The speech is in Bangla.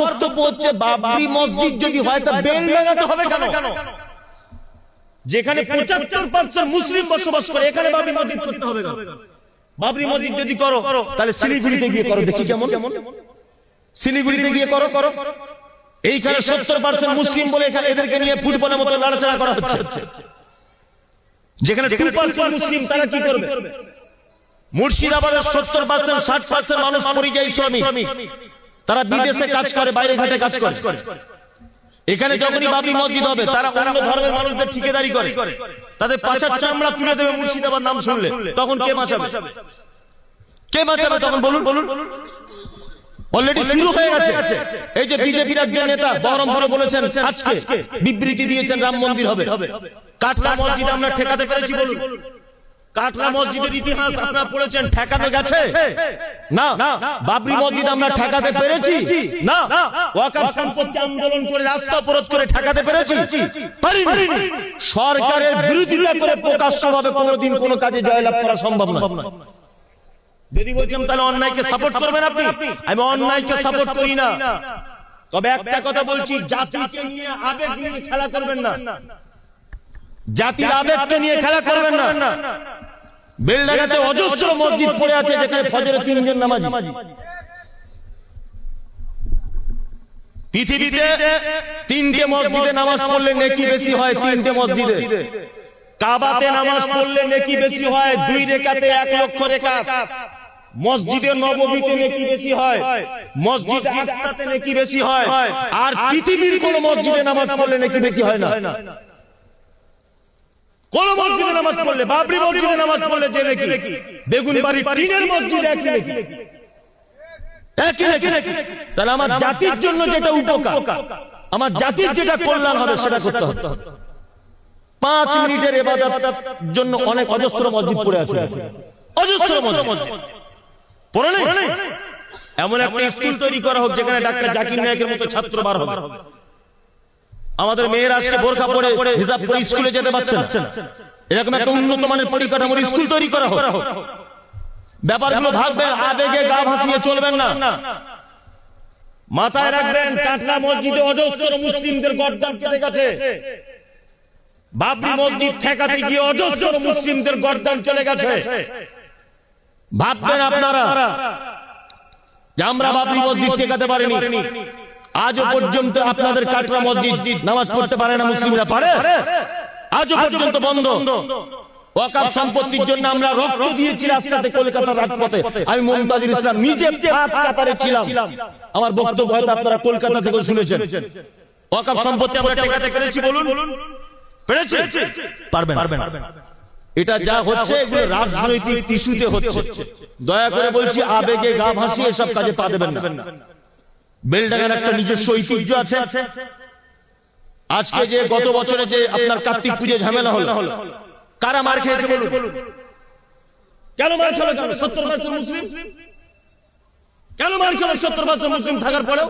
বক্তব্য হচ্ছে বাবরি মসজিদ যদি হয় তা বেল লাগাতে হবে কেন? যেখানে পঁচাত্তর পার্সেন্ট মুসলিম বসবাস করে এখানে বাবরি মসজিদ করতে হবে বাবরি মসজিদ যদি করো তাহলে শিলিগুড়িতে গিয়ে করো দেখি কেমন? শিলিগুড়িতে গিয়ে করো। করো। এইখানে সত্তর পার্সেন্ট মুসলিম বলে এখানে এদেরকে নিয়ে ফুটবলের মতো নাড়াচাড়া করা হচ্ছে। যেখানে টু পার্সেন্ট মুসলিম তারা কি করবে? মুর্শিদাবাদের সত্তর পার্সেন্ট ষাট পার্সেন্ট মানুষ পরিযায়ী শ্রমিক। তারা বিদেশে কাজ করে বাইরে ঘাটে কাজ করে। এখানে যখনই বাবরি মসজিদ হবে তারা অন্য ধর্মের মানুষদের ঠিকাদারি করে। তাদের পাচার চামড়া তুলে দেবে মুর্শিদাবাদ নাম শুনলে। তখন কে বাঁচাবে? কে বাঁচাবে তখন? বলুন। বলুন। অলরেডি শুরু হয়ে গেছে। এই যে বিজেপির একজন নেতা বহরমপুরে বলেছেন আজকে বিবৃতি দিয়েছেন রাম মন্দির হবে। কাটলা মসজিদ আমরা ঠেকাতে পেরেছি বলুন। কাটলা মসজিদের ইতিহাস আপনারা পড়েছেন ঠেকাতে গেছে? না বাবরি মসজিদ আমরা ঠেকাতে পেরেছি। না ওয়াকাফ সম্পত্তি আন্দোলন করে রাস্তা অবরোধ করে ঠেকাতে পেরেছি। পারিনি। সরকারের বিরোধিতা করে প্রকাশ্যভাবে কোনোদিন কোনো কাজে জয়লাভ করা সম্ভব নয়। যদি বলছেন তাহলে অন্যায়কে সাপোর্ট করবেন আপনি? আমি অন্যায়কে সাপোর্ট করি না। তবে একটা কথা বলছি জাতিকে নিয়ে আবেগ নিয়ে খেলা করবেন না। জাতির আবেগকে নিয়ে খেলা করবেন না। বেলডাঙ্গাতে অজস্র মসজিদ পড়ে আছে যেখানে ফজরে তিনজন নামাজি। পৃথিবীতে তিনটে মসজিদে নামাজ পড়লে নেকি বেশি হয় তিনটে মসজিদে। কাবাতে নামাজ পড়লে নেকি বেশি হয় দুই রেখাতে এক লক্ষ রেখা মসজিদে নবমীতে নেকি বেশি হয়। মসজিদ আকসাতে নেকি বেশি হয়। আর পৃথিবীর কোন মসজিদে নামাজ পড়লে নেকি বেশি হয় না। কোন মসজিদে নামাজ পড়লে বাবরি মসজিদে নামাজ পড়লে যে নাকি বেগুন বাড়ি টিনের মসজিদে একই নাকি? একই নাকি? তাহলে আমার জাতির জন্য যেটা উপকার আমার জাতির যেটা কল্যাণ হবে সেটা করতে হবে। পাঁচ মিনিটের এবাদত জন্য অনেক অজস্র মসজিদ পড়ে আছে। অজস্র মসজিদ। পড়ে নেই? এমন একটা স্কুল তৈরি করা হোক যেখানে ডাক্তার জাকির নায়কের মতো ছাত্র বার হবে। আমাদের মেয়েরা আজকে বোরখা পরে হিসাব করে স্কুলে যেতে পারছে না। এরকম একটা উন্নত মানের পরিকাঠামোর স্কুল তৈরি করা হোক। ব্যাপারগুলো ভাববেন আবেগে গা ভাসিয়ে চলবেন না। মাথায় রাখবেন কাটলা মসজিদে অজস্র মুসলিমদের গর্দান কেটে গেছে। বাবরি মসজিদ ঠেকাতে গিয়ে অজস্র মুসলিমদের গর্দান চলে গেছে। ভাববেন আপনারা যে আমরা বাবরি মসজিদ ঠেকাতে পারিনি। আজও পর্যন্ত আপনাদের কাটরা মসজিদ নামাজ পড়তে পারে না মুসলিমরা পারে? আজও পর্যন্ত বন্ধ। ওয়াকাফ সম্পত্তির জন্য আমরা রক্ত দিয়েছি রাস্তাতে কলকাতার রাজপথে। আমি মমতাজুল ইসলাম নিজে পাঁচ কাতারে ছিলাম। আমার বক্তব্য হয়তো আপনারা কলকাতা থেকে শুনেছেন। ওয়াকাফ সম্পত্তি আমরা টেকাতে পেরেছি বলুন? পেরেছি পারবেন পারবেন এটা যা হচ্ছে এগুলো রাজনৈতিক টিস্যুতে হচ্ছে। দয়া করে বলছি আবেগে গা ভাসিয়ে এসব কাজে পা দেবেন না। বেলডাঙ্গার একটা নিজস্ব ঐতিহ্য আছে। আজকে যে গত বছরে যে আপনার কার্তিক পুজো ঝামেলা হলো। কারা মার খেয়েছে বলুন? কেন মার খেলো কেন সত্তর পার্সেন্ট মুসলিম? কেন মার খেলো সত্তর পার্সেন্ট মুসলিম থাকার পরেও?